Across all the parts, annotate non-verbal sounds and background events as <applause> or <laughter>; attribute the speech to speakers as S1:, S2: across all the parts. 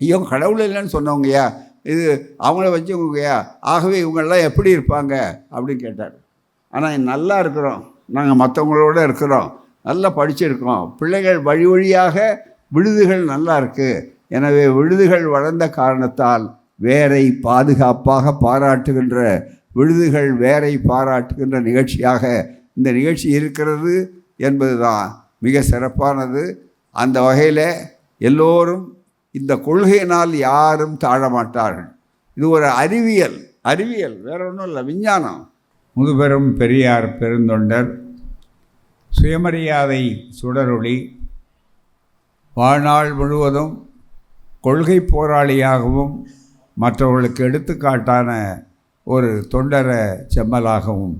S1: ஐயோ கடவுள் இல்லைன்னு சொன்னவங்கய்யா இது அவங்கள வச்சவங்கயா ஆகவே இவங்கெல்லாம் எப்படி இருப்பாங்க? அப்படின்னு கேட்டார். ஆனால் நல்லா இருக்கிறோம். நாங்கள் மற்றவங்களோட இருக்கிறோம். நல்லா படிச்சிருக்கோம். பிள்ளைகள் வழி வழியாக விழுதுகள் நல்லா இருக்குது எனவே விழுதுகள் வளர்ந்த காரணத்தால் வேரை பாதுகாப்பாக பாராட்டுகின்ற விழுதுகள் வேரை பாராட்டுகின்ற நிகழ்ச்சியாக இந்த நிகழ்ச்சி இருக்கிறது என்பது தான் மிக சிறப்பானது. அந்த வகையில் எல்லோரும் இந்த கொள்கையினால் யாரும் தாழமாட்டார்கள். இது ஒரு அறிவியல் அறிவியல் வேற ஒன்றும் இல்லை விஞ்ஞானம். முதுபெரும் பெரியார் பெருந்தொண்டர் சுயமரியாதை சுடரொளி வாழ்நாள் முழுவதும் கொள்கை போராளியாகவும் மற்றவர்களுக்கு எடுத்துக்காட்டான ஒரு தொண்டர செம்மலாகவும்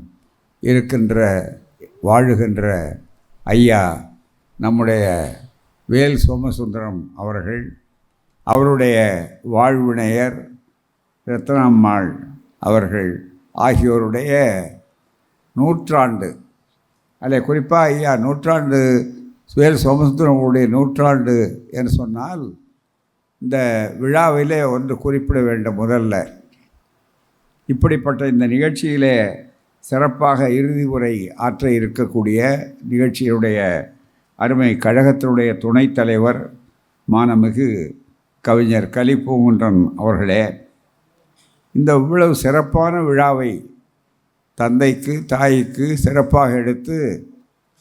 S1: இருக்கின்ற வாழுகின்ற ஐயா நம்முடைய வேல் சோமசுந்தரம் அவர்கள். அவருடைய வாழ்வினையர் ரத்னம்மாள் அவர்கள் ஆகியோருடைய நூற்றாண்டு அல்ல குறிப்பாக ஐயா நூற்றாண்டு சுயல் சோமசுந்தரமுடைய நூற்றாண்டு என்று சொன்னால் இந்த விழாவிலே ஒன்று குறிப்பிட வேண்டும் முதல்ல. இப்படிப்பட்ட இந்த நிகழ்ச்சியிலே சிறப்பாக இறுதி உரை ஆற்ற இருக்கக்கூடிய நிகழ்ச்சியுடைய அருமை கழகத்தினுடைய துணைத் தலைவர் மானமிகு கவிஞர் கலிப்பூங்குன்றன் அவர்களே இந்த இவ்வளவு சிறப்பான விழாவை தந்தைக்கு தாய்க்கு சிறப்பாக எடுத்து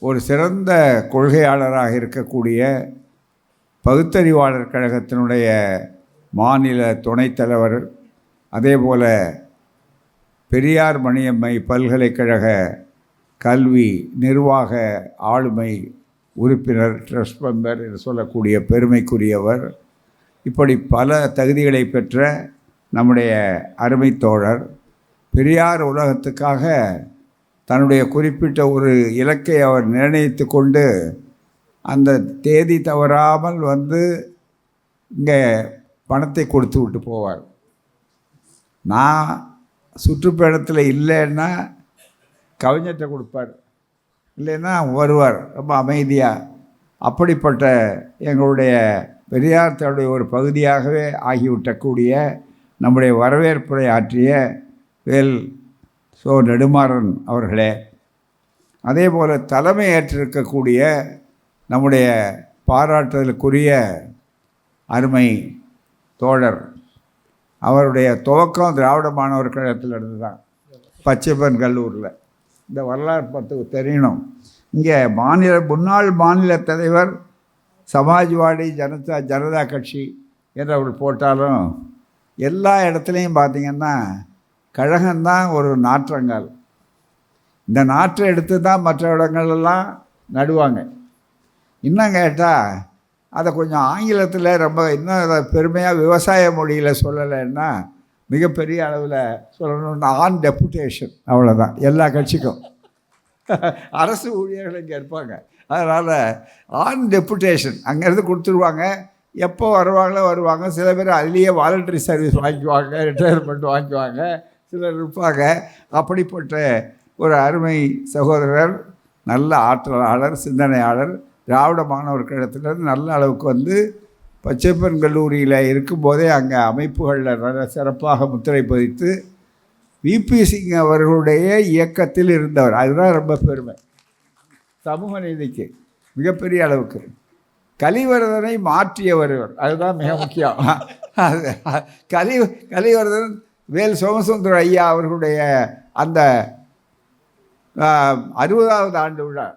S1: ஒரு சிறந்த கொள்கையாளராக இருக்கக்கூடிய பகுத்தறிவாளர் கழகத்தினுடைய மாநில துணைத் தலைவர் அதேபோல பெரியார் மணியம்மை பல்கலைக்கழக கல்வி நிர்வாக ஆளுமை உறுப்பினர் ட்ரஸ்ட் மெம்பர் என்று சொல்லக்கூடிய பெருமைக்குரியவர் இப்படி பல தகுதிகளை பெற்ற நம்முடைய அருமை தோழர் பெரியார் உலகத்துக்காக தன்னுடைய குறிப்பிட்ட ஒரு இலக்கை அவர் நிர்ணயித்து கொண்டு அந்த தேதி தவறாமல் வந்து இங்கே பணத்தை கொடுத்து விட்டு போவார். நான் சுற்றுப்பயணத்தில் இல்லைன்னா கவிஞர்கிட்ட கொடுப்பார். இல்லைன்னா வருவார். ரொம்ப அமைதியாக அப்படிப்பட்ட எங்களுடைய பெரியார் தன்னுடைய ஒரு பகுதியாகவே ஆகிவிட்டக்கூடிய நம்முடைய வரவேற்புரை ஆற்றிய வேல் சோ நெடுமாறன் அவர்களே அதே போல் தலைமை ஏற்றிருக்கக்கூடிய நம்முடைய பாராட்டுதலுக்குரிய அருமை தோழர் அவருடைய துவக்கம் திராவிட மாணவர் கழகத்தில் இருந்து தான் பச்சைப்பன் கல்லூரில் இந்த வரலாறு பத்துக்கு தெரியணும். இங்கே மாநில முன்னாள் மாநில தலைவர் சமாஜ்வாடி ஜனதா ஜனதா கட்சி என்று போட்டாலும் எல்லா இடத்துலையும் பார்த்திங்கன்னா கழகம்தான் ஒரு நாற்றங்கள் இந்த நாற்றை எடுத்து தான் மற்ற இடங்கள்லாம் நடுவாங்க. இன்னும் கேட்டால் அதை கொஞ்சம் ஆங்கிலத்தில் ரொம்ப இன்னும் அதை பெருமையாக விவசாய மொழியில் சொல்லலைன்னா மிகப்பெரிய அளவில் சொல்லணும்னா ஆன் டெப்புடேஷன் அவ்வளோதான் எல்லா கட்சிக்கும். <laughs> அரசு ஊழியர்கள் இங்கே இருப்பாங்க. அதனால் ஆன் டெப்புடேஷன் அங்கேருந்து கொடுத்துருவாங்க. எப்போ வருவாங்களோ வருவாங்க. சில பேர் அதுலேயே வாலண்டரி சர்வீஸ் வாங்கிக்குவாங்க ரிட்டையர்மெண்ட் வாங்கிக்குவாங்க. சிலர் இருப்பாங்க. அப்படிப்பட்ட ஒரு அருமை சகோதரர் நல்ல ஆற்றலாளர் சிந்தனையாளர் திராவிட மாணவர் கழகத்திலேருந்து நல்ல அளவுக்கு வந்து பச்சைப்பன் கல்லூரியில் இருக்கும்போதே அங்கே அமைப்புகளில் நல்ல சிறப்பாக முத்திரை பதித்து விபி சிங் அவர்களுடைய இயக்கத்தில் இருந்தவர். அதுதான் ரொம்ப பெருமை. சமூக நீதிக்கு மிகப்பெரிய அளவுக்கு. கலிவரதனை மாற்றியவர் அதுதான் மிக முக்கியம். அது கலி கலிவரதன் வேல் சோமசுந்தர ஐயா அவர்களுடைய அந்த அறுபதாவது ஆண்டு விழா.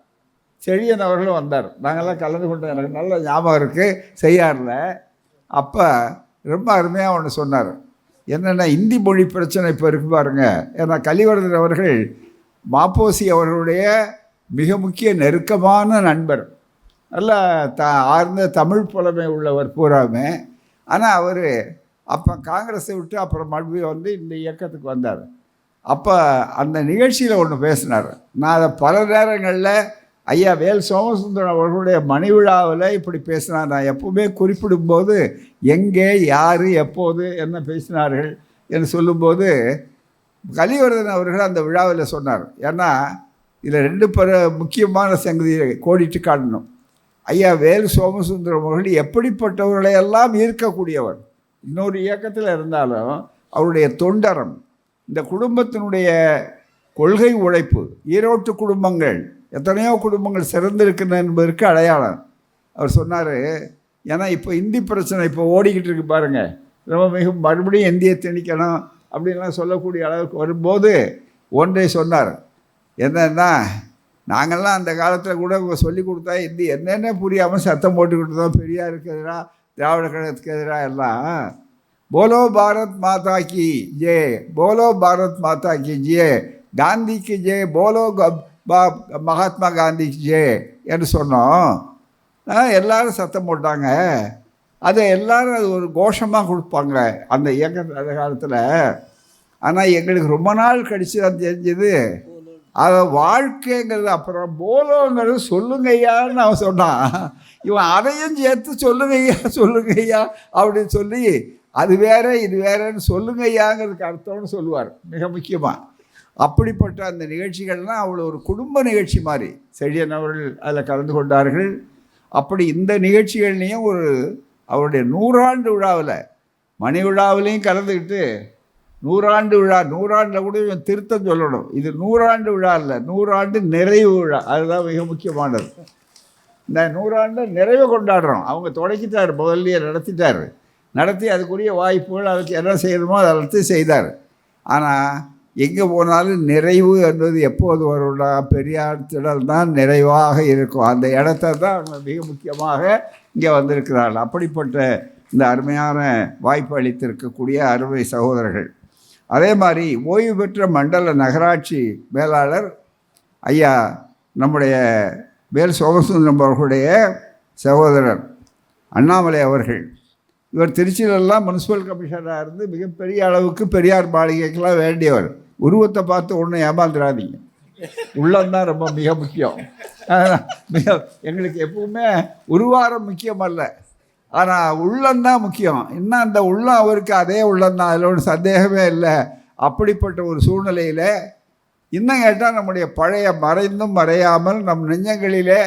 S1: செழியன் அவர்களும் வந்தார். நாங்கள்லாம் கலந்து கொண்டு எனக்கு நல்ல ஞாபகம் இருக்குது செய்யாரில் அப்போ ரொம்ப அருமையாக ஒன்று சொன்னார். என்னென்னா இந்தி மொழி பிரச்சனை இப்போ இருக்கு பாருங்க. ஏன்னா கலிவரதன் அவர்கள் மாப்போசி அவர்களுடைய மிக முக்கிய நெருக்கமான நண்பர். நல்ல த ஆர்ந்த தமிழ் புலமை உள்ளவர் பூராமே ஆனால் அவர் அப்போ காங்கிரஸை விட்டு அப்புறம் மறுபடியும் வந்து இந்த இயக்கத்துக்கு வந்தார். அப்போ அந்த நிகழ்ச்சியில் ஒன்று பேசினார். நான் அதை பல நேரங்களில் ஐயா வேல் சோமசுந்தரன் அவர்களுடைய மணி விழாவில் இப்படி பேசினார். நான் எப்பவுமே குறிப்பிடும்போது எங்கே யார் எப்போது என்ன பேசினார்கள் என்று சொல்லும்போது கலிவர்தன் அவர்கள் அந்த விழாவில் சொன்னார். ஏன்னா இதில் ரெண்டு பல முக்கியமான சங்கதியை கோடிட்டு காட்டணும். ஐயா வேலு சோமசுந்தரம் அவர்கள் எப்படிப்பட்டவர்களை எல்லாம் ஈர்க்கக்கூடியவர். இன்னொரு இயக்கத்தில் இருந்தாலும் அவருடைய தொண்டரம் இந்த குடும்பத்தினுடைய கொள்கை உழைப்பு ஈரோட்டு குடும்பங்கள் எத்தனையோ குடும்பங்கள் சிறந்திருக்கின்றன என்பதற்கு அடையாளம். அவர் சொன்னார் ஏன்னா இப்போ இந்தி பிரச்சனை இப்போ ஓடிக்கிட்டு இருக்கு பாருங்கள் ரொம்ப மிக மறுபடியும் இந்தியை திணிக்கணும் அப்படின்லாம் சொல்லக்கூடிய அளவுக்கு வரும்போது ஒன்றை சொன்னார். என்னன்னா நாங்கள்லாம் அந்த காலத்தில் கூட சொல்லி கொடுத்தா இந்தி என்னென்ன புரியாமல் சத்தம் போட்டுக்கிட்டு இருந்தோம். பெரியாருக்கு எதிராக திராவிட கழகத்துக்கு எதிராக எல்லாம். போலோ பாரத் மாதா கி ஜே போலோ பாரத் மாதா கி ஜே காந்திக்கு ஜே போலோ பா- மகாத்மா காந்திக்கு ஜே என்று சொன்னோம். ஆ, எல்லாரும் சத்தம் போட்டாங்க. அதை எல்லாரும் அது ஒரு கோஷமாக கொடுப்பாங்க அந்த இயக்க அந்த காலத்தில். ஆனால் எங்களுக்கு ரொம்ப நாள் கழிச்சு தான் தெரிஞ்சது. அதை வாழ்க்கைங்கிறது அப்புறம் போலோங்கிறது சொல்லுங்கய்யான்னு அவன் சொன்னான். இவன் அதையும் சேர்த்து சொல்லுங்கய்யா சொல்லுங்கய்யா அப்படின்னு சொல்லி அது வேற இது வேறன்னு சொல்லுங்கய்யாங்கிறதுக்கு அர்த்தம்னு சொல்லுவார். மிக முக்கியமாக அப்படிப்பட்ட அந்த நிகழ்ச்சிகள்லாம் அவ்வளோ ஒரு குடும்ப நிகழ்ச்சி மாதிரி. செழியன் அவர்கள் அதில் கலந்து கொண்டார்கள். அப்படி இந்த நிகழ்ச்சிகள்லேயும் ஒரு அவருடைய நூறாண்டு விழாவில் மணி விழாவிலையும் கலந்துக்கிட்டு நூறாண்டு விழா நூறாண்டில் கூட இவன் திருத்தம் சொல்லணும். இது நூறாண்டு விழா இல்லை நூறாண்டு நிறைவு விழா. அதுதான் மிக முக்கியமானது. இந்த நூறாண்டு நிறைவு கொண்டாடுறோம். அவங்க தொடக்கிட்டார் முதல்லையே நடத்திட்டார். நடத்தி அதுக்குரிய வாய்ப்புகள் அதுக்கு என்ன செய்யணுமோ அதை எல்லாத்தையும் செய்தார். ஆனால் எங்கே போனாலும் நிறைவு என்பது எப்போது வரும்னா பெரியார் திடல் தான் நிறைவாக இருக்கும். அந்த இடத்த தான் அவங்க மிக முக்கியமாக இங்கே வந்திருக்கிறார்கள். அப்படிப்பட்ட இந்த அருமையான வாய்ப்பு அளித்திருக்கக்கூடிய அருமை சகோதரர்கள். அதே மாதிரி ஓய்வு பெற்ற மண்டல நகராட்சி மேலாளர் ஐயா நம்முடைய வேல் சோமசுந்தரம் அவர்களுடைய சகோதரர் அண்ணாமலை அவர்கள். இவர் திருச்சியிலெல்லாம் முனிசிபல் கமிஷனராக இருந்து மிகப்பெரிய அளவுக்கு பெரியார் மாளிகைக்கெல்லாம் வேண்டியவர். உருவத்தை பார்த்து ஒன்றும் ஏமாந்துடாதீங்க உள்ளம்தான் ரொம்ப மிக முக்கியம். மிக எங்களுக்கு எப்பவுமே உருவாரம் முக்கியம் அல்ல ஆனால் உள்ளம்தான் முக்கியம். இன்னும் அந்த உள்ளம் அவருக்கு அதே உள்ளம்தான் அதில் ஒன்றும் சந்தேகமே இல்லை. அப்படிப்பட்ட ஒரு சூழ்நிலையில் இன்னும் கேட்டால் நம்முடைய பழைய மறைந்தும் மறையாமல் நம் நெஞ்சங்களிலே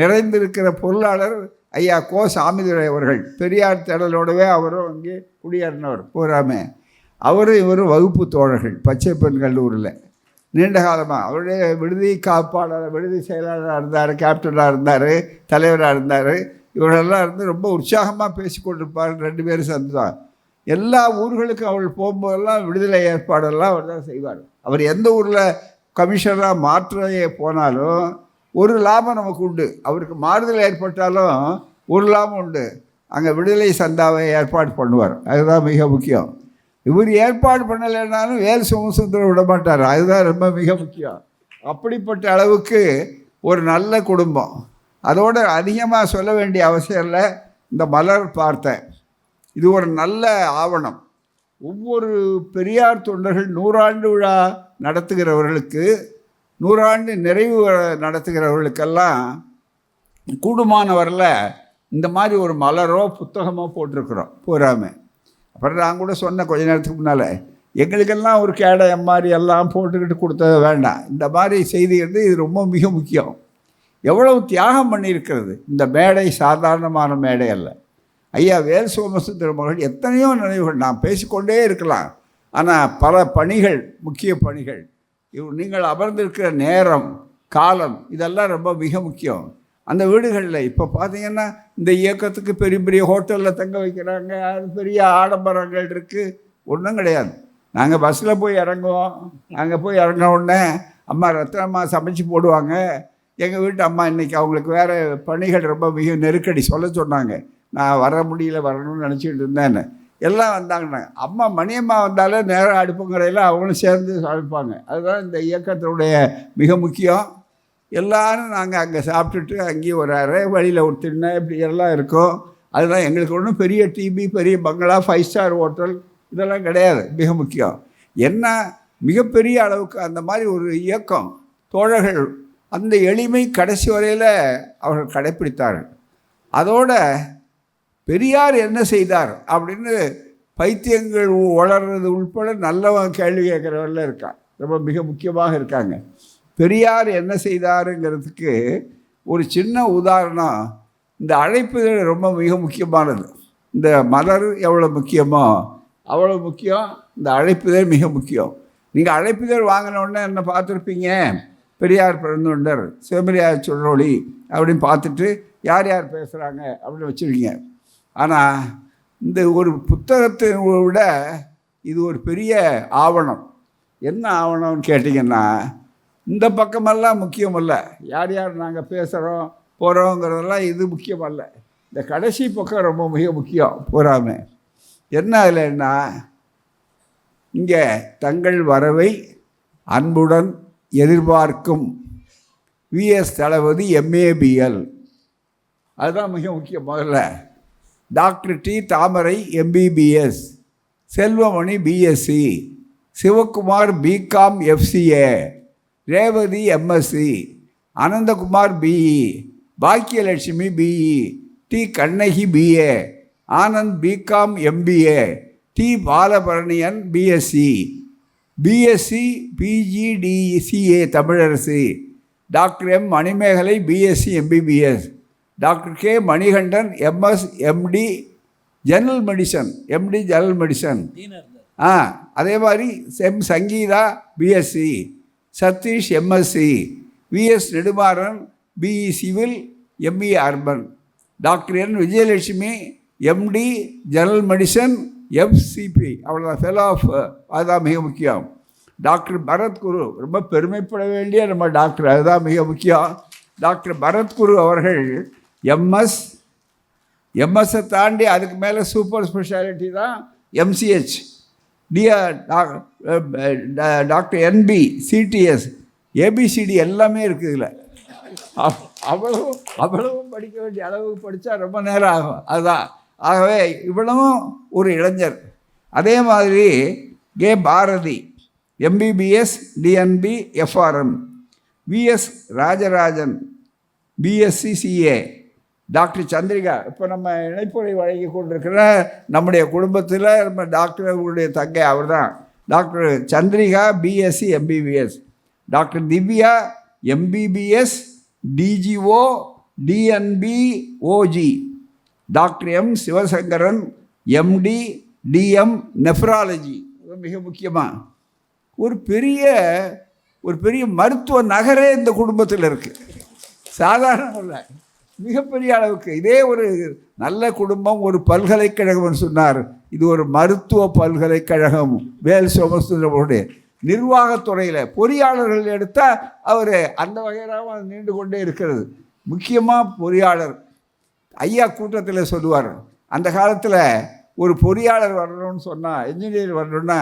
S1: நிறைந்திருக்கிற பொருளாளர் ஐயா கோ சாமிதுரை அவர்கள். பெரியார் தேடலோடவே அவரும் அங்கே குடியேறினவர். பூராமே அவரும் இவரும் வகுப்பு தோழர்கள் பச்சை பெண் கல்லூரில் நீண்ட காலமாக அவருடைய விடுதி காப்பாளர் விடுதி செயலாளராக இருந்தார் கேப்டனாக இருந்தார் தலைவராக இருந்தார். இவரெல்லாம் இருந்து ரொம்ப உற்சாகமாக பேசிக்கொண்டிருப்பார் ரெண்டு பேரும் சேர்ந்து தான் எல்லா ஊர்களுக்கும் அவள் போகும்போதெல்லாம் விடுதலை ஏற்பாடெல்லாம் அவர் தான் செய்வார். அவர் எந்த ஊரில் கமிஷனராக மாற்றையே போனாலும் ஒரு லாபம் நமக்கு உண்டு. அவருக்கு மாறுதல் ஏற்பட்டாலும் ஒரு லாபம் உண்டு. அங்கே விடுதலை சந்தாவை ஏற்பாடு பண்ணுவார். அதுதான் மிக முக்கியம். இவர் ஏற்பாடு பண்ணலைன்னாலும் வேல் சோமசுந்தரம் விட மாட்டார். அதுதான் ரொம்ப மிக முக்கியம். அப்படிப்பட்ட அளவுக்கு ஒரு நல்ல குடும்பம். அதோடு அதிகமாக சொல்ல வேண்டிய அவசியம் இல்லை. இந்த மலர் பார்த்தேன். இது ஒரு நல்ல ஆவணம். ஒவ்வொரு பெரியார் தொண்டர்கள் நூறாண்டு விழா நடத்துகிறவர்களுக்கு நூறாண்டு நிறைவு நடத்துகிறவர்களுக்கெல்லாம் கூடுமானவரில் இந்த மாதிரி ஒரு மலரோ புத்தகமோ போட்டிருக்கிறோம். பூராமே அப்புறம் நான் கூட சொன்னேன் கொஞ்ச நேரத்துக்கு முன்னால் எங்களுக்கெல்லாம் ஒரு கேடயம் மாதிரி எல்லாம் போட்டுக்கிட்டு கொடுத்தது வேண்டாம். இந்த மாதிரி செய்திகள் இது ரொம்ப மிக முக்கியம். எவ்வளவு தியாகம் பண்ணியிருக்கிறது? இந்த மேடை சாதாரணமான மேடை அல்ல. ஐயா வேல் சோமசுந்தர மகள் எத்தனையோ நினைவுகள் நாம் பேசிக்கொண்டே இருக்கலாம். ஆனால் பல பணிகள் முக்கிய பணிகள் இவ் நீங்கள் அமர்ந்திருக்கிற நேரம் காலம் இதெல்லாம் ரொம்ப மிக முக்கியம். அந்த வீடுகளில் இப்போ பார்த்தீங்கன்னா இந்த இயக்கத்துக்கு பெரிய பெரிய ஹோட்டலில் தங்க வைக்கிறாங்க அது பெரிய ஆடம்பரங்கள் இருக்குது ஒன்றும் கிடையாது. நாங்கள் பஸ்ஸில் போய் இறங்குவோம். அங்கே போய் இறங்கின உடனே அம்மா ரத்னம்மா சமைச்சு போடுவாங்க. எங்கள் வீட்டு அம்மா இன்றைக்கி அவங்களுக்கு வேறு பணிகள் ரொம்ப மிக நெருக்கடி சொல்ல சொன்னாங்க. நான் வர முடியல வரணும்னு நினச்சிக்கிட்டு இருந்தேன்னு. எல்லாம் வந்தாங்கன்னாங்க அம்மா மணியம்மா வந்தாலே நேரம் அடுப்புங்கிறையில் அவங்களும் சேர்ந்து சமைப்பாங்க. அதுதான் இந்த இயக்கத்தினுடைய மிக முக்கியம். எல்லாரும் நாங்கள் அங்கே சாப்பிட்டுட்டு அங்கேயே ஒரு அரை வழியில் ஒரு இப்படி எல்லாம் இருக்கும். அதுதான் எங்களுக்கு ஒன்றும் பெரிய டிபி பெரிய பங்களா ஃபைவ் ஸ்டார் ஹோட்டல் இதெல்லாம் கிடையாது. மிக முக்கியம். என்ன? மிகப்பெரிய அளவுக்கு அந்த மாதிரி ஒரு இயக்கம் தோழர்கள் அந்த எளிமை கடைசி வரையில் அவர்கள் கடைப்பிடித்தார்கள் அதோட பெரியார் என்ன செய்தார் அப்படின்னு பைத்தியங்கள் வளர்றது உள்பட நல்லவன் கேள்வி கேட்குறவரில் இருக்கான். ரொம்ப மிக முக்கியமாக இருக்காங்க. பெரியார் என்ன செய்தாருங்கிறதுக்கு ஒரு சின்ன உதாரணம். இந்த அழைப்புகள் ரொம்ப மிக முக்கியமானது. இந்த மலர் எவ்வளோ முக்கியமோ அவ்வளோ முக்கியம். இந்த அழைப்புதல் மிக முக்கியம். நீங்கள் அழைப்புதல் வாங்கினோடனே என்ன பார்த்துருப்பீங்க? பெரியார் பிறந்தொண்டர் சிவபெரியார் சொல்லொளி அப்படின்னு பார்த்துட்டு யார் யார் பேசுகிறாங்க அப்படின்னு வச்சுருவீங்க ஆனால் இந்த ஒரு புத்தகத்தை விட இது ஒரு பெரிய ஆவணம். என்ன ஆவணம்னு கேட்டிங்கன்னா இந்த பக்கமெல்லாம் முக்கியமல்ல. யார் யார் நாங்கள் பேசுகிறோம் போகிறோங்கிறதெல்லாம் இது முக்கியமல்ல. இந்த கடைசி பக்கம் ரொம்ப மிக முக்கியம் போகாமல் என்ன அதில்னா இங்கே தங்கள் வரவை அன்புடன் எதிர்பார்க்கும் விஎஸ் தளபதி எம்ஏபிஎல் அதுதான் மிக முக்கியம் முதல்ல. Doctor D Thamarai MBBS Selvamani BSc Sivakumar BCom FCA Revathi MSc Ananthakumar BE Bhagyalakshmi BE D Kannagi BA Anand BCom MBA D Balabharaniyan BSc BSc PGDCA Tamilarasu. Doctor M Manimegalai BSc MBBS doctor K Manikandan MS MD general medicine MD general medicine. ஆ அதே மாதிரி M Sangeetha BSc Sathish MSc VS Nedumaran BE civil ME urban. Doctor N Vijayalakshmi MD general medicine FCP அவ்வளோதான் fellow of அதுதான் மிக முக்கியம். Doctor பரத்குரு ரொம்ப பெருமைப்பட வேண்டிய நம்ம டாக்டர் அதுதான் மிக முக்கியம். டாக்டர் பரத்குரு அவர்கள் எம்எஸ் எம்எஸ்ஸை தாண்டி அதுக்கு மேலே சூப்பர் ஸ்பெஷாலிட்டி தான் MCh DR doctor NB CDS ABCD எல்லாமே இருக்குது இதில். அவ்வளவும் அவ்வளவும் படிக்க வேண்டிய அளவுக்கு படித்தா ரொம்ப நேரம் ஆகும். அதுதான். ஆகவே இவ்வளவும் ஒரு இளைஞர். அதே மாதிரி K. Bharathi MBBS DNB FRM VS Rajarajan BSc CA doctor Chandrika. இப்போ நம்ம இணைப்புரை வழங்கி கொண்டிருக்கிற நம்முடைய குடும்பத்தில் நம்ம டாக்டர்களுடைய தங்கை அவர் தான் doctor Chandrika BSc MBBS doctor Divya MBBS DGO DNB OG doctor M. Sivasankaran MD DM nephrology. மிக முக்கியமாக ஒரு பெரிய ஒரு பெரிய மருத்துவ நகரே இந்த குடும்பத்தில் இருக்குது சாதாரணம் இல்லை மிகப்பெரிய அளவுக்கு. இதே ஒரு நல்ல குடும்பம் ஒரு பல்கலைக்கழகம்னு சொன்னார். இது ஒரு மருத்துவ பல்கலைக்கழகம். வேல் சோமசுந்தரமுடைய நிர்வாகத்துறையில் பொறியாளர்கள் எடுத்தால் அவர் அந்த வகையிலாக அது நீண்டு கொண்டே இருக்கிறது. முக்கியமாக பொறியாளர். ஐயா கூட்டத்தில் சொல்லுவார் அந்த காலத்தில் ஒரு பொறியாளர் வரணும்னு சொன்னால் இன்ஜினியர் வரணும்னா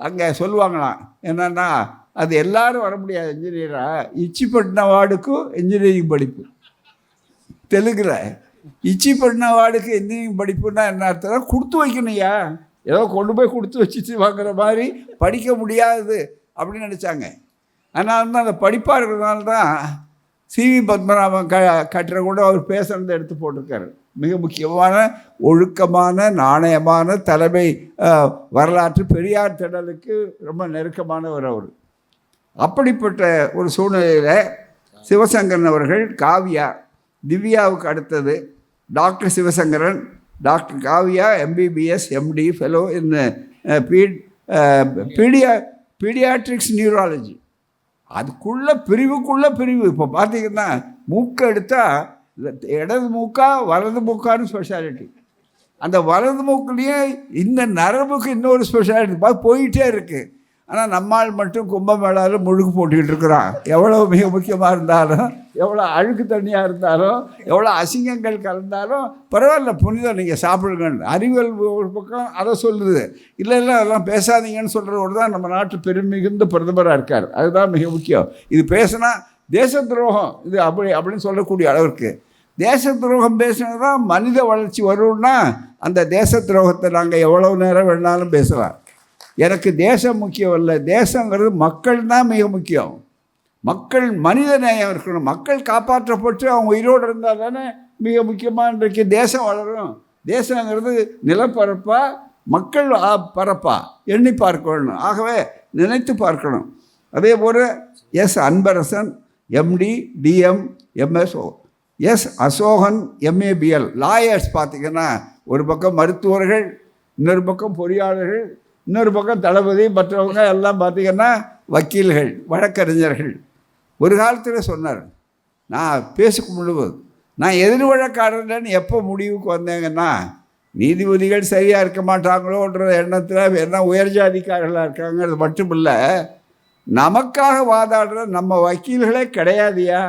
S1: அங்கே சொல்லுவாங்களாம் என்னென்னா அது எல்லாரும் வர முடியாது இன்ஜினியராக இச்சிப்பட்டின வார்டுக்கும் இன்ஜினியரிங் படிப்பு. தெலுங்கில் இச்சிப்பட்டின வார்டுக்கு இன்ஜினியரிங் படிப்புன்னா என்ன அர்த்தம் கொடுத்து வைக்கணும்யா ஏதோ கொண்டு போய் கொடுத்து வச்சுட்டு வாங்குற மாதிரி படிக்க முடியாது அப்படின்னு நினச்சாங்க. ஆனால் வந்து அந்த படிப்பாக இருக்கிறதுனால தான் சிவி பத்மநாபன் க கட்டுற கூட அவர் பேசுகிறத எடுத்து போட்டிருக்காரு. மிக முக்கியமான ஒழுக்கமான நாணயமான தலைமை வரலாற்று பெரியார் திடலுக்கு ரொம்ப நெருக்கமானவர் அவர். அப்படிப்பட்ட ஒரு சூழ்நிலையில் சிவசங்கரன் அவர்கள் காவியா திவ்யாவுக்கு அடுத்தது doctor Sivasankaran doctor Kaviya MBBS MD fellow in beat பீடியா paediatrics neurology. அதுக்குள்ள பிரிவுக்குள்ள பிரிவு. இப்போ பார்த்தீங்கன்னா மூக்கு எடுத்தால் இடது மூக்கா வலது மூக்கான்னு ஸ்பெஷாலிட்டி அந்த வலது மூக்குலேயே இந்த நரம்புக்கு இன்னொரு ஸ்பெஷாலிட்டி பார்த்து போயிட்டே இருக்குது ஆனால் நம்மால் மட்டும் கும்பமேளாவில் முழுக்கு போட்டுக்கிட்டு இருக்கிறான். எவ்வளோ மிக முக்கியமாக இருந்தாலும் எவ்வளோ அழுக்கு தண்ணியாக இருந்தாலும் எவ்வளோ அசிங்கங்கள் கலந்தாலும் பரவாயில்ல புனிதம் நீங்கள் சாப்பிடுங்க அறிவியல் ஒரு பக்கம் அதை சொல்லுது. இல்லை இல்லை அதெல்லாம் பேசாதீங்கன்னு சொல்கிறவர் தான் நம்ம நாட்டு பெருமிகுந்த பிரதமராக இருக்கார். அதுதான் மிக முக்கியம். இது பேசினா தேச துரோகம். இது அப்படி அப்படின்னு சொல்லக்கூடிய அளவிற்கு. தேச துரோகம் பேசினது தான் மனித வளர்ச்சி வரும்னா அந்த தேச துரோகத்தை நாங்கள் எவ்வளோ நேரம் வேணாலும் பேசலாம். எனக்கு தேசம் முக்கியம் இல்லை தேசங்கிறது மக்கள் தான் மிக முக்கியம். மக்கள் மனித நேயம் இருக்கணும். மக்கள் காப்பாற்றப்பட்டு அவங்க உயிரோடு இருந்தால் தானே மிக முக்கியமாக இன்றைக்கு தேசம் வளரும். தேசங்கிறது நிலப்பரப்பா மக்கள் ஆ- பரப்பா எண்ணி பார்க்கணும். ஆகவே நினைத்து பார்க்கணும். அதே போல் S Anbarasan MD DM MSO S Asokan MABL lawyers பார்த்தீங்கன்னா ஒரு பக்கம் மருத்துவர்கள் இன்னொரு பக்கம் பொறியாளர்கள் இன்னொரு பக்கம் தளபதி மற்றவங்க எல்லாம் பார்த்திங்கன்னா வக்கீல்கள் வழக்கறிஞர்கள். ஒரு காலத்தில் சொன்னார் நான் பேசிக்கும் முழுவது நான் எதிர் வழக்காடுறேன்னு எப்போ முடிவுக்கு வந்தேங்கன்னா நீதிபதிகள் சரியாக இருக்க மாட்டாங்களோன்ற எண்ணத்தில் என்ன உயர் ஜாதிக்காரர்களாக இருக்காங்கிறது மட்டும் இல்லை நமக்காக வாதாடுற நம்ம வக்கீல்களே கிடையாதுயா?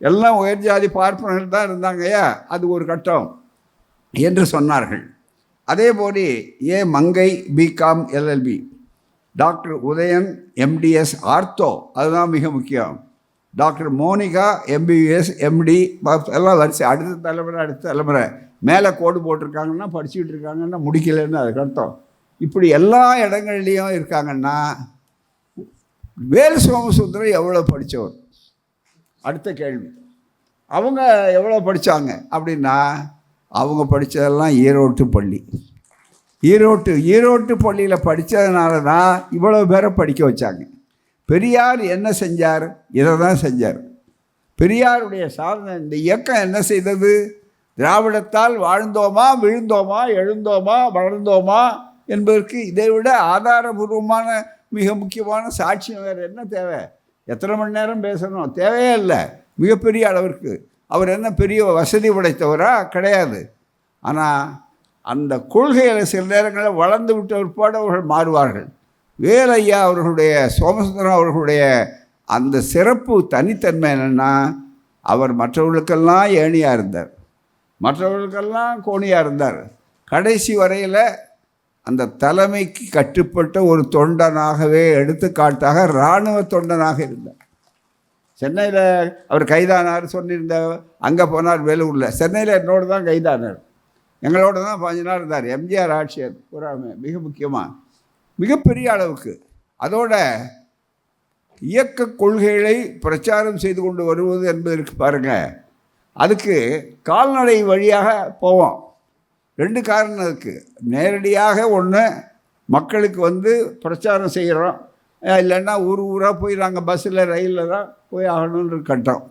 S1: எல்லாம் உயர் ஜாதி பார்ப்பனர்கள் தான் இருந்தாங்கய்யா அது ஒரு கட்டம் என்று சொன்னார்கள். அதே போல A Mangai BCom LLB doctor Udhayan MDS ortho அதுதான் மிக முக்கியம். டாக்டர் மோனிகா எம்பிபிஎஸ் எம்டி எல்லாம் வரிசை. அடுத்த தலைமுறை அடுத்த தலைமுறை. மேலே கோடு போட்டிருக்காங்கன்னா படிச்சுக்கிட்டு இருக்காங்கன்னா முடிக்கலைன்னு அதுக்கு அர்த்தம். இப்படி எல்லா இடங்கள்லையும் இருக்காங்கன்னா வேலு சோமசுந்தரம் எவ்வளோ படித்தவர்? அடுத்த கேள்வி. அவங்க எவ்வளோ படித்தாங்க அப்படின்னா அவங்க படித்ததெல்லாம் ஈரோட்டு பள்ளி. ஈரோட்டு ஈரோட்டு பள்ளியில் படித்ததுனால தான் இவ்வளோ பேரை படிக்க வச்சாங்க. பெரியார் என்ன செஞ்சார்? இதை தான் செஞ்சார். பெரியாருடைய சாதனை இந்த இயக்கம் என்ன செய்தது? திராவிடத்தால் வாழ்ந்தோமா விழுந்தோமா எழுந்தோமா வளர்ந்தோமா என்பதற்கு இதை விட ஆதாரபூர்வமான மிக முக்கியமான சாட்சியம் வேறு என்ன தேவை? எத்தனை மணி நேரம் பேசணும்? தேவையே இல்லை. மிகப்பெரிய அளவிற்கு. அவர் என்ன பெரிய வசதி உடைத்தவரா கிடையாது. ஆனால் அந்த கொள்கைகளை சில நேரங்களில் வளர்ந்து விட்ட பிற்பாடு அவர்கள் மாறுவார்கள். வேலையா அவர்களுடைய சோமசுந்தரம் அவர்களுடைய அந்த சிறப்பு தனித்தன்மை என்னென்னா அவர் மற்றவர்களுக்கெல்லாம் ஏணியாக இருந்தார். மற்றவர்களுக்கெல்லாம் கோணியாக இருந்தார். கடைசி வரையில் அந்த தலைமைக்கு கட்டுப்பட்ட ஒரு தொண்டனாகவே எடுத்துக்காட்டாக இராணுவ தொண்டனாக இருந்தார். சென்னையில் அவர் கைதானார் சொல்லியிருந்த அங்கே போனார் வேலூரில். சென்னையில் என்னோடு தான் கைதானார். எங்களோட தான் பாஞ்சு நாள் இருந்தார். எம்ஜிஆர் ஆட்சியர் பூராமே மிக முக்கியமாக மிகப்பெரிய அளவுக்கு. அதோட இயக்க கொள்கைகளை பிரச்சாரம் செய்து கொண்டு வருவது என்பதற்கு பாருங்கள் அதுக்கு கால்நடை வழியாக போவோம். ரெண்டு காரணம் இருக்குது நேரடியாக ஒன்று மக்களுக்கு வந்து பிரச்சாரம் செய்கிறோம் இல்லைன்னா ஊர் ஊராக போய் நாங்கள் பஸ்ஸில் ரயிலில் தான் போய் ஆகணுன்ற கட்டம்.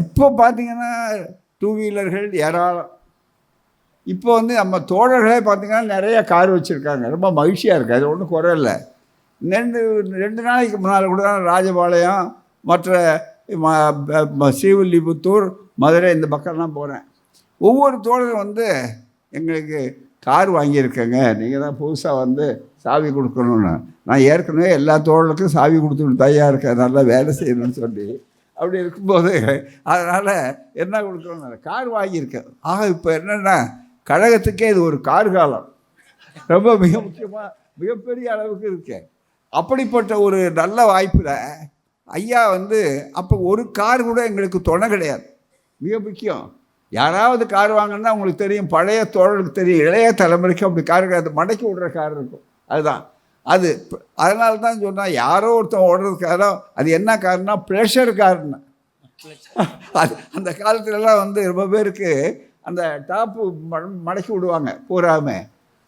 S1: இப்போ பார்த்தீங்கன்னா டூ வீலர்கள் ஏராளம். இப்போ வந்து நம்ம தோழர்களே பார்த்திங்கன்னா நிறைய கார் வச்சுருக்காங்க. ரொம்ப மகிழ்ச்சியாக இருக்குது அது ஒன்றும் குறை இல்லை. ரெண்டு ரெண்டு நாளைக்கு முன்னால் கூட தான் ராஜபாளையம் மற்ற ஸ்ரீவில்லிபுத்தூர் மதுரை இந்த பக்கம்லாம் போகிறேன் ஒவ்வொரு தோழரும் வந்து எங்களுக்கு கார் வாங்கியிருக்கேங்க. நீங்கள் தான் புதுசாக வந்து சாவி கொடுக்கணுன்னு நான் ஏற்கனவே எல்லா தோழலுக்கும் சாவி கொடுத்துட்டு தயாராக இருக்கேன். நல்லா வேலை செய்யணும்னு சொல்லி அப்படி இருக்கும்போது அதனால் என்ன கொடுக்கணும் கார் வாங்கியிருக்கேன். ஆக இப்போ என்னென்னா கழகத்துக்கே இது ஒரு கார் காலம். ரொம்ப மிக முக்கியமாக மிகப்பெரிய அளவுக்கு இருக்கேன். அப்படிப்பட்ட ஒரு நல்ல வாய்ப்பில் ஐயா வந்து அப்போ ஒரு கார் கூட எங்களுக்கு துணை கிடையாது. மிக முக்கியம். யாராவது கார் வாங்கினா உங்களுக்கு தெரியும் பழைய தோழலுக்கு தெரியும் இளைய தலைமுறைக்கு அப்படி கார் கிடையாது. மடக்கி விடுற கார் இருக்கும். அதுதான். அது அதனால தான் சொன்னால் யாரோ ஒருத்தன் ஓடுறதுக்காரோ அது என்ன காரணம் ப்ரெஷர் காரணம். அது அந்த காலத்துலலாம் வந்து ரொம்ப பேருக்கு அந்த டாப்பு மடக்கி விடுவாங்க பூராமே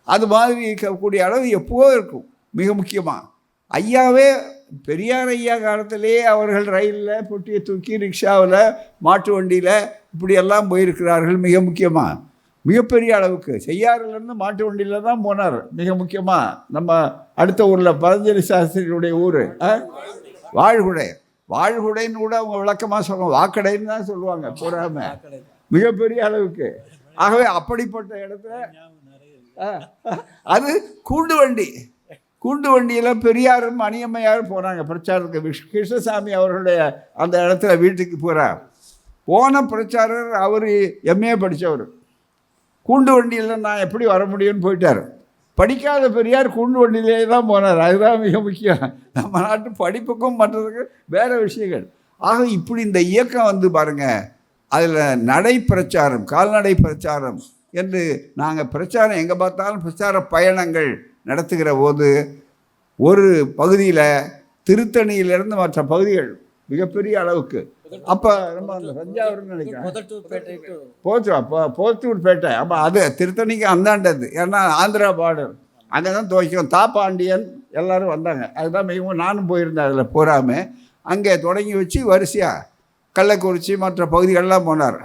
S1: அது மாதிரி இருக்கக்கூடிய அளவு எப்போவோ இருக்கும் மிக முக்கியமாக ஐயாவே பெரியார் ஐயா காலத்திலேயே அவர்கள் ரயிலில் பொட்டியை தூக்கி ரிக்ஷாவில் மாட்டு வண்டியில் இப்படியெல்லாம் போயிருக்கிறார்கள் மிக முக்கியமாக மிகப்பெரிய அளவுக்கு. செய்யாறுலேருந்து மாட்டு வண்டியில் தான் போனார். மிக முக்கியமாக நம்ம அடுத்த ஊரில் பதஞ்சலி சாஸ்திரியுடைய ஊர் வாழ்குடை வாழ்குடைன்னு கூட அவங்க விளக்கமாக சொல்லுவாங்க. வாக்கடைன்னு தான் சொல்லுவாங்க பூராம மிகப்பெரிய அளவுக்கு. ஆகவே அப்படிப்பட்ட இடத்துல அது கூண்டு வண்டி. கூண்டு வண்டியில் பெரியாரும் அணியம்மையாரும் போனாங்க. பிரச்சாரத்துக்கு கிருஷ்ணசாமி அவர்களுடைய அந்த இடத்துல வீட்டுக்கு போகிறார் போன பிரச்சாரர் அவர் எம்ஏ படித்தவர் கூண்டு வண்டியில் நான் எப்படி வர முடியும்னு போயிட்டார். படிக்காத பெரியார் கூண்டு வண்டியிலே தான் போனார். அதுதான் மிக முக்கியம். நம்ம நாட்டு படிப்புக்கும் மற்றதுக்கு வேறு விஷயங்கள். ஆக இப்படி இந்த இயக்கம் வந்து பாருங்கள் அதில் நடை பிரச்சாரம் கால்நடை பிரச்சாரம் என்று நாங்கள் பிரச்சாரம் எங்கே பார்த்தாலும் பிரச்சார பயணங்கள் நடத்துகிற போது ஒரு பகுதியில் திருத்தணியிலிருந்து மற்ற பகுதிகள் மிகப்பெரிய அளவுக்கு அப்போ நம்ம அந்த தஞ்சாவூர்னு நினைக்கிறேன். போச்சு அப்போ போத்தூர்பேட்டை. அப்போ அது திருத்தணிக்கு அந்தாண்டது. ஏன்னா ஆந்திரா பார்டர் அங்கே தான் துவைக்கும் தாப்பாண்டியன் எல்லோரும் வந்தாங்க. அதுதான் மிகவும் நானும் போயிருந்தேன் அதில் போகாமல் அங்கே தொடங்கி வச்சு வரிசையாக கள்ளக்குறிச்சி மற்ற பகுதிகளெலாம் போனார்.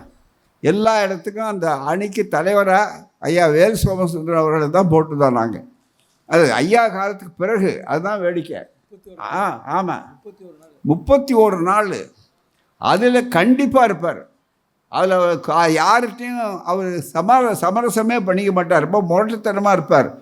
S1: எல்லா இடத்துக்கும் அந்த அணிக்கு தலைவராக ஐயா வேல் சோமசுந்தரம் அவர்களை தான் போட்டுதான் நாங்கள் அது ஐயா காலத்துக்கு பிறகு அதுதான் வேடிக்கை. ஆ ஆமாம் முப்பத்தி ஒரு நாள். அதில் கண்டிப்பாக இருப்பார். அதில் கா யார்கிட்டையும் அவர் சமர சமரசமே பண்ணிக்க மாட்டார். ரொம்ப முரட்டுத்தனமாக இருப்பார்.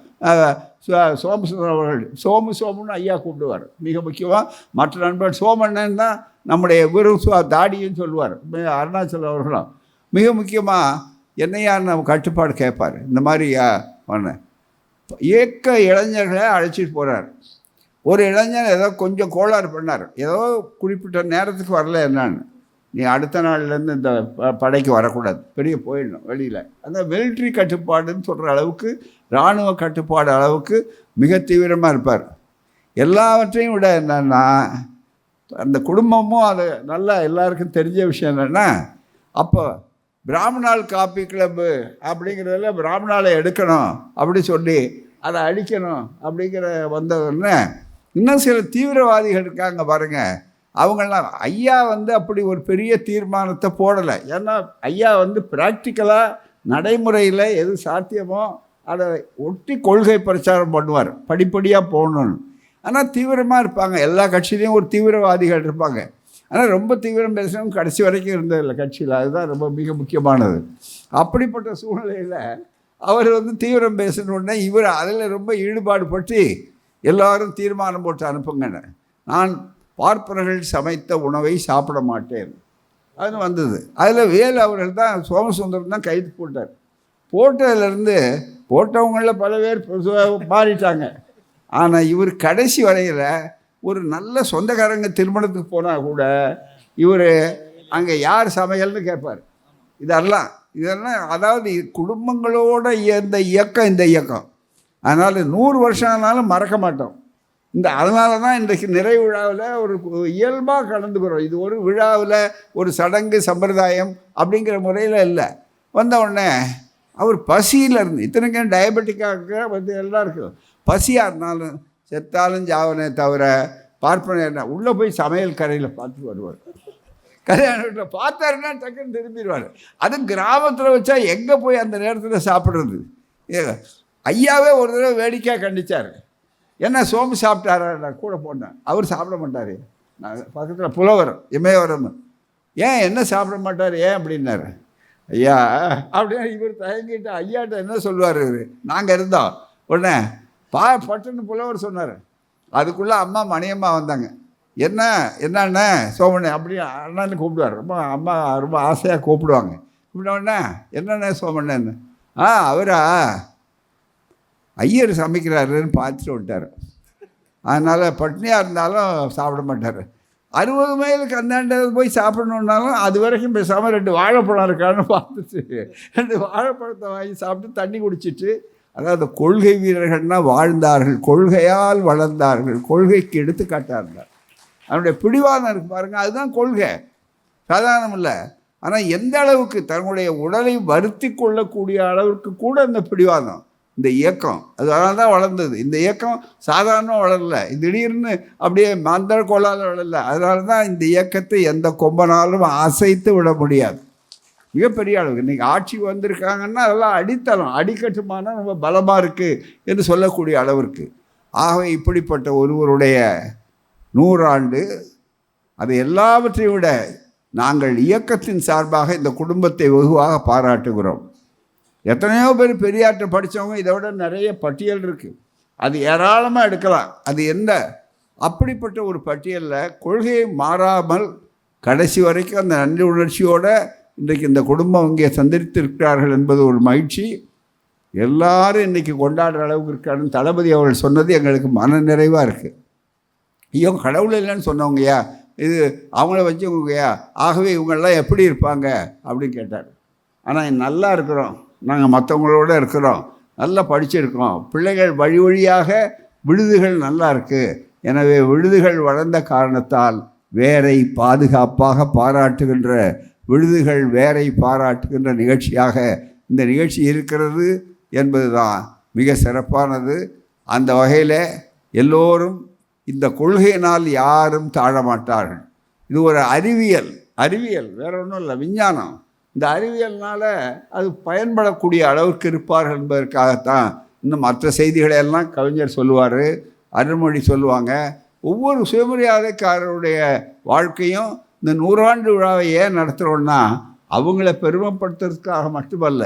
S1: சோ- சோமசுந்தரம் அவர்கள். சோமு சோமுன்னு ஐயா கூப்பிடுவார். மிக முக்கியமாக மற்ற நண்பர் சோமண்ணன் தான் நம்முடைய வெறும் தாடின்னு சொல்லுவார். அருணாச்சல் அருணாச்சலம் அவர்களும். மிக முக்கியமாக என்னையா நம்ம கட்டுப்பாடு கேட்பார் இந்த மாதிரி பண்ண. இயக்க இளைஞர்களை அழைச்சிட்டு போகிறார் ஒரு இளைஞர் ஏதோ கொஞ்சம் கோளாறு பண்ணார். ஏதோ குறிப்பிட்ட நேரத்துக்கு வரல என்னான்னு. நீ அடுத்த நாள்லேருந்து இந்த ப- படைக்கு வரக்கூடாது. பெரிய போயிடணும் வெளியில். அந்த மிலிட்ரி கட்டுப்பாடுன்னு சொல்கிற அளவுக்கு இராணுவ கட்டுப்பாடு அளவுக்கு மிக தீவிரமாக இருப்பார். எல்லாவற்றையும் விட என்னன்னா அந்த குடும்பமும் அது நல்லா எல்லாருக்கும் தெரிஞ்ச விஷயம் என்னென்னா அப்போ பிராமணால் காப்பி கிளப்பு அப்படிங்கிறதுல பிராமணாலை எடுக்கணும் அப்படி சொல்லி அதை அழிக்கணும் அப்படிங்கிற வந்த உடனே இன்னும் சில தீவிரவாதிகள் இருக்காங்க பாருங்கள் அவங்கெல்லாம் ஐயா வந்து அப்படி ஒரு பெரிய தீர்மானத்தை போடலை. ஏன்னா ஐயா வந்து ப்ராக்டிக்கலாக நடைமுறையில் எது சாத்தியமோ அதை ஒட்டி கொள்கை பிரச்சாரம் பண்ணுவார். படிப்படியாக போகணும்னு. ஆனால் தீவிரமாக இருப்பாங்க. எல்லா கட்சியிலையும் ஒரு தீவிரவாதிகள் இருப்பாங்க. ஆனால் ரொம்ப தீவிரம் பேசணும் கடைசி வரைக்கும் இருந்ததில்லை கட்சியில். அதுதான் ரொம்ப மிக முக்கியமானது. அப்படிப்பட்ட சூழ்நிலையில் அவர் வந்து தீவிரம் பேசின இவர் அதில் ரொம்ப ஈடுபாடு பட்டு எல்லாரும் தீர்மானம் போட்டு அனுப்புங்கன்னு. நான் பார்ப்பனர்கள் சமைத்த உணவை சாப்பிட மாட்டேன். அது வந்தது. அதில் வேல் அவர்கள் தான் சோமசுந்தரம் தான் கைது போட்டார். போட்டதுலேருந்து போட்டவங்களில் பல பேர் மாறிட்டாங்க. ஆனால் இவர் கடைசி வரையில் ஒரு நல்ல சொந்தக்காரங்க திருமணத்துக்கு போனால் கூட இவர் அங்கே யார் சமையல்னு கேட்பார் இதெல்லாம் இதெல்லாம் அதாவது குடும்பங்களோட இந்த இயக்கம் இந்த இயக்கம். அதனால் நூறு வருஷம் ஆனாலும் மறக்க மாட்டோம். இந்த அதனால தான் இன்றைக்கு நிறை விழாவில் ஒரு இயல்பாக கலந்துக்கிறோம் இது ஒரு விழாவில் ஒரு சடங்கு சம்பிரதாயம் அப்படிங்கிற முறையில் இல்லை. வந்த உடனே அவர் பசியில் இருந்து இத்தனைக்கும் டயபெட்டிக்காக வந்து எல்லாம் இருக்கும் பசியாக இருந்தாலும் செத்தாலும் ஜாவனே தவிர பார்ப்பனே என்ன உள்ளே போய் சமையல் கரையில் பார்த்து வருவார். கல்யாண வீட்டில் பார்த்தாருன்னா டக்குன்னு திரும்பிடுவார். அது கிராமத்தில் வச்சா எங்கே போய் அந்த நேரத்தில் சாப்பிட்றது? ஏ, ஐயாவே ஒரு தடவை வேடிக்கையாக கண்டிச்சார். என்ன சோம்பு சாப்பிட்டாரா? நான் கூட போனேன் அவர் சாப்பிட மாட்டார். நான் பக்கத்தில் புலவர் இமயவரம் ஏன் என்ன சாப்பிட மாட்டார்? ஏன் அப்படின்னாரு. ஐயா அப்படின்னு இவர் தயங்கிட்டு ஐயாட்ட என்ன சொல்லுவார் இவர்? நாங்கள் இருந்தோம். உடனே பா பட்டுன்னு புலவர் சொன்னார். அதுக்குள்ளே அம்மா மணியம்மா வந்தாங்க. என்ன என்னண்ணே? சோமண்ணே அப்படி அண்ணன்னு கூப்பிடுவார். ரொம்ப அம்மா ரொம்ப ஆசையாக கூப்பிடுவாங்க. கூப்பிட்ட உடனே என்னண்ணே சோமண்ணேன்னு? ஆ அவரா? ஐயர் சமைக்கிறாருன்னு பார்த்துட்டு விட்டார் அதனால் பட்னியாக இருந்தாலும் சாப்பிட மாட்டார். அறுபது மைலுக்கு அந்தாண்டது போய் சாப்பிடணுன்னாலும் அது வரைக்கும் பேசாமல் ரெண்டு வாழைப்பழம் இருக்கான்னு பார்த்துட்டு ரெண்டு வாழைப்பழத்தை வாங்கி சாப்பிட்டு தண்ணி குடிச்சிட்டு அதாவது கொள்கை வீரர்கள்னால் வாழ்ந்தார்கள் கொள்கையால் வளர்ந்தார்கள் கொள்கைக்கு எடுத்துக்காட்டாக இருந்தார். அவனுடைய பிடிவாதம் இருக்கு பாருங்கள் அதுதான் கொள்கை. சாதாரணம் இல்லை. ஆனால் எந்த அளவுக்கு தன்னுடைய உடலை வருத்தி கொள்ளக்கூடிய அளவுக்கு கூட அந்த பிடிவாதம். இந்த இயக்கம். அதனால தான் வளர்ந்தது. இந்த இயக்கம் சாதாரணமாக வளரல. திடீர்னு அப்படியே மந்த கோளால் வளரல. அதனால தான் இந்த இயக்கத்தை எந்த கொம்பனாலும் அசைத்து விட முடியாது. மிகப்பெரிய அளவுக்கு இன்றைக்கி ஆட்சி வந்திருக்காங்கன்னா அதெல்லாம் அடித்தளம். அடிக்கட்டுமானால் ரொம்ப பலமாக இருக்குது என்று சொல்லக்கூடிய அளவிற்கு. ஆகவே இப்படிப்பட்ட ஒருவருடைய நூறாண்டு அது எல்லாவற்றையும் விட நாங்கள் இயக்கத்தின் சார்பாக இந்த குடும்பத்தை வெகுவாக பாராட்டுகிறோம். எத்தனையோ பேர் பெரியார்கிட்ட படித்தவங்க இதை விட நிறைய பட்டியல் இருக்குது அது ஏராளமாக எடுக்கலாம். அது எந்த? அப்படிப்பட்ட ஒரு பட்டியலில் கொள்கையை மாறாமல் கடைசி வரைக்கும் அந்த நன்றி உணர்ச்சியோடு இன்றைக்கு இந்த குடும்பம் இங்கே சந்தித்திருக்கிறார்கள் என்பது ஒரு மகிழ்ச்சி. எல்லாரும் இன்றைக்கி கொண்டாடுற அளவுக்கு இருக்காருன்னு தளபதி அவர்கள் சொன்னது எங்களுக்கு மன நிறைவாக இருக்குது ஐயோ கடவுள் இல்லைன்னு சொன்னவங்கய்யா இது அவங்கள வச்சவங்கயா ஆகவே இவங்கெல்லாம் எப்படி இருப்பாங்க? அப்படின்னு கேட்டார். ஆனால் நல்லா இருக்கிறோம். நாங்கள் மற்றவங்களோட இருக்கிறோம். நல்லா படிச்சிருக்கோம். பிள்ளைகள் வழி வழியாக விடுதிகள் நல்லா இருக்குது எனவே விடுதிகள் வளர்ந்த காரணத்தால் வேரை பாதுகாப்பாக பாராட்டுகின்ற விடுதிகள் வேரை பாராட்டுகின்ற நிகழ்ச்சியாக இந்த நிகழ்ச்சி இருக்கிறது என்பது தான் மிக சிறப்பானது. அந்த வகையில் எல்லோரும் இந்த கொள்கையினால் யாரும் தாழமாட்டார்கள். இது ஒரு அறிவியல் அறிவியல் வேற ஒன்றும் இல்லை விஞ்ஞானம். இந்த அறிவியல்னால் அது பயன்படக்கூடிய அளவுக்கு இருப்பார்கள் என்பதற்காகத்தான் இன்னும் மற்ற செய்திகளை எல்லாம் கவிஞர் சொல்லுவார் அருள்மொழி சொல்லுவாங்க. ஒவ்வொரு சுயமரியாதைக்காரருடைய வாழ்க்கையும் இந்த நூறாண்டு விழாவை ஏன் நடத்துகிறோன்னா அவங்கள பெருமைப்படுத்துறதுக்காக மட்டுமல்ல.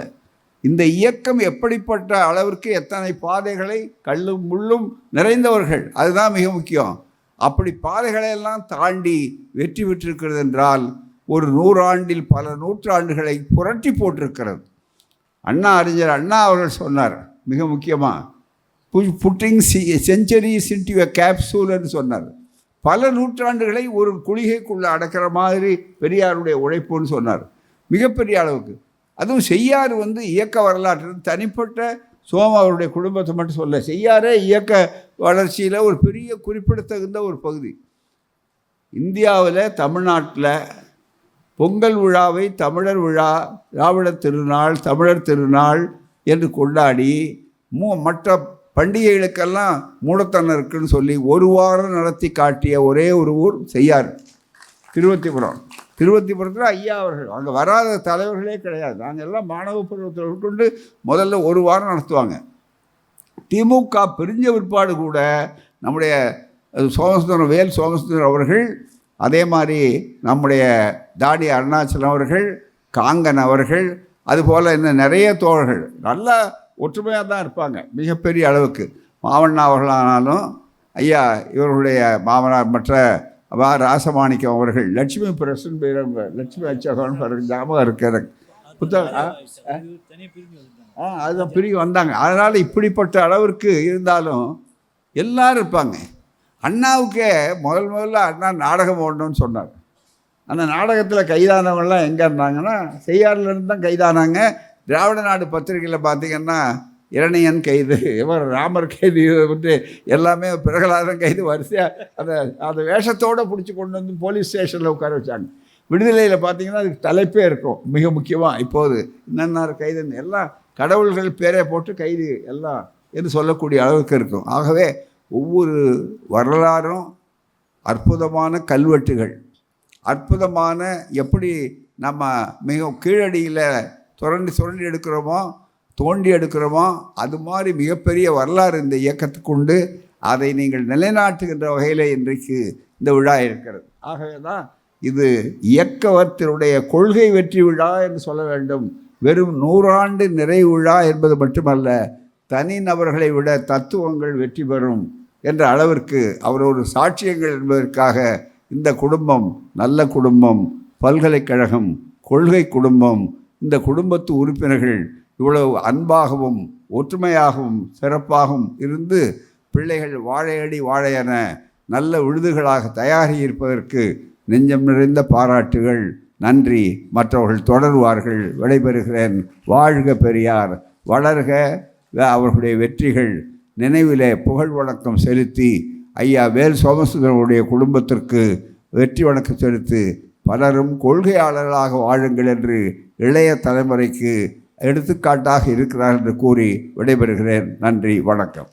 S1: இந்த இயக்கம் எப்படிப்பட்ட அளவிற்கு எத்தனை பாதைகளை கல்லும் முள்ளும் நிறைந்தவர்கள் அதுதான் மிக முக்கியம். அப்படி பாதைகளை எல்லாம் தாண்டி வெற்றி பெற்றிருக்கிறது என்றால் ஒரு நூறாண்டில் பல நூற்றாண்டுகளை புரட்டி போட்டிருக்கிறது. அண்ணா அறிஞர் அண்ணா அவர்கள் சொன்னார் மிக முக்கியமாக putting C centuries into a கேப்சூல்னு சொன்னார். பல நூற்றாண்டுகளை ஒரு குளிகைக்குள்ளே அடக்கிற மாதிரி பெரியாருடைய உழைப்புன்னு சொன்னார். மிகப்பெரிய அளவுக்கு. அதுவும் செய்யார் வந்து இயக்க வரலாற்று தனிப்பட்ட சோம அவருடைய குடும்பத்தை மட்டும் சொல்ல செய்யாரே இயக்க வளர்ச்சியில் ஒரு பெரிய குறிப்பிடத்தகுந்த ஒரு பகுதி. இந்தியாவில் தமிழ்நாட்டில் பொங்கல் விழாவை தமிழர் விழா திராவிடர் திருநாள் தமிழர் திருநாள் என்று கொண்டாடி மூ மற்ற பண்டிகைகளுக்கெல்லாம் மூடத்தனம் இருக்குன்னு சொல்லி ஒரு வாரம் நடத்தி காட்டிய ஒரே ஒரு ஊர் செய்யார் திருவத்திபுரம். திருவத்திபுரத்தில் ஐயா அவர்கள். அங்கே வராத தலைவர்களே கிடையாது. நாங்கள் எல்லாம் மாணவ பருவத்தில் கொண்டு முதல்ல ஒரு வாரம் நடத்துவாங்க. திமுக பிரிஞ்ச பிற்பாடு கூட நம்முடைய சோமசுந்தரம் வேல் சோமசுந்தரம் அவர்கள் அதே மாதிரி நம்முடைய தாடி அருணாச்சலம் அவர்கள் காங்கன் அவர்கள் அதுபோல் இன்னும் நிறைய தோழர்கள். நல்ல ஒற்றுமையாக தான் இருப்பாங்க மிகப்பெரிய அளவுக்கு. மாவண்ணா அவர்களானாலும் ஐயா இவர்களுடைய மாமனார் மற்ற வா ராசமாணிக்கம் அவர்கள் லட்சுமி பிரசன் பேர் லட்சுமி அச்சகன் பிறகு ஞாபகம் இருக்கிற புத்தகம் ஆ, ஆ அதுதான் பிரிவு வந்தாங்க. அதனால் இப்படிப்பட்ட அளவிற்கு இருந்தாலும் எல்லோரும் இருப்பாங்க. அண்ணாவுக்கே முதல் முதல்ல அண்ணா நாடகம் ஓடணும்னு சொன்னார். அந்த நாடகத்தில் கைதானவங்களாம் எங்கே இருந்தாங்கன்னா செய்யாறுலேருந்து தான் கைதானாங்க. திராவிட நாடு பத்திரிகையில் பார்த்தீங்கன்னா இரணியன் கைது இவர் ராமர் கைது இதை வந்து எல்லாமே பிரகலாதன் கைது வரிசையாக அந்த அந்த வேஷத்தோடு பிடிச்சி கொண்டு வந்து போலீஸ் ஸ்டேஷனில் உட்கார வச்சாங்க. விடுதலையில் பார்த்தீங்கன்னா அதுக்கு தலைப்பே இருக்கும். மிக முக்கியமாக இப்போது என்னென்ன கைதுன்னு எல்லாம் கடவுள்கள் பேரே போட்டு கைது எல்லாம் என்று சொல்லக்கூடிய அளவுக்கு இருக்கும். ஆகவே ஒவ்வொரு வரலாறும் அற்புதமான கல்வெட்டுகள். அற்புதமான எப்படி நம்ம மிக கீழடியில் சுரண்டி சுரண்டி எடுக்கிறோமோ தோண்டி எடுக்கிறோமோ அது மாதிரி மிகப்பெரிய வரலாறு இந்த இயக்கத்துக்கு உண்டு. அதை நீங்கள் நிலைநாட்டுகின்ற வகையில் இன்றைக்கு இந்த விழா இருக்கிறது. ஆகவே தான் இது இயக்கவத்தினுடைய கொள்கை வெற்றி விழா என்று சொல்ல வேண்டும். வெறும் நூறாண்டு நிறைவு விழா என்பது மட்டுமல்ல தனி நபர்களை விட தத்துவங்கள் வெற்றி பெறும் என்ற அளவிற்கு அவரோட சாட்சியங்கள் என்பதற்காக இந்த குடும்பம் நல்ல குடும்பம் பல்கலைக்கழகம் கொள்கை குடும்பம் இந்த குடும்பத்து உறுப்பினர்கள் இவ்வளவு அன்பாகவும் ஒற்றுமையாகவும் சிறப்பாகவும் இருந்து பிள்ளைகள் வாழையடி வாழையென நல்ல விழுதுகளாக தயாரி இருப்பதற்கு நெஞ்சம் நிறைந்த பாராட்டுகள். நன்றி. மற்றவர்கள் தொடருவார்கள். விடைபெறுகிறேன். வாழ்க பெரியார். வளர்க. அவர்களுடைய வெற்றிகள் நினைவிலே புகழ் வணக்கம் செலுத்தி ஐயா வேல் சோமசுந்தரனுடைய குடும்பத்திற்கு வெற்றி வணக்கம் செலுத்தி பலரும் கொள்கையாளர்களாக வாழுங்கள் என்று இளைய தலைமுறைக்கு எடுத்துக்காட்டாக இருக்கிறார் என்று கூறி விடைபெறுகிறேன். நன்றி வணக்கம்.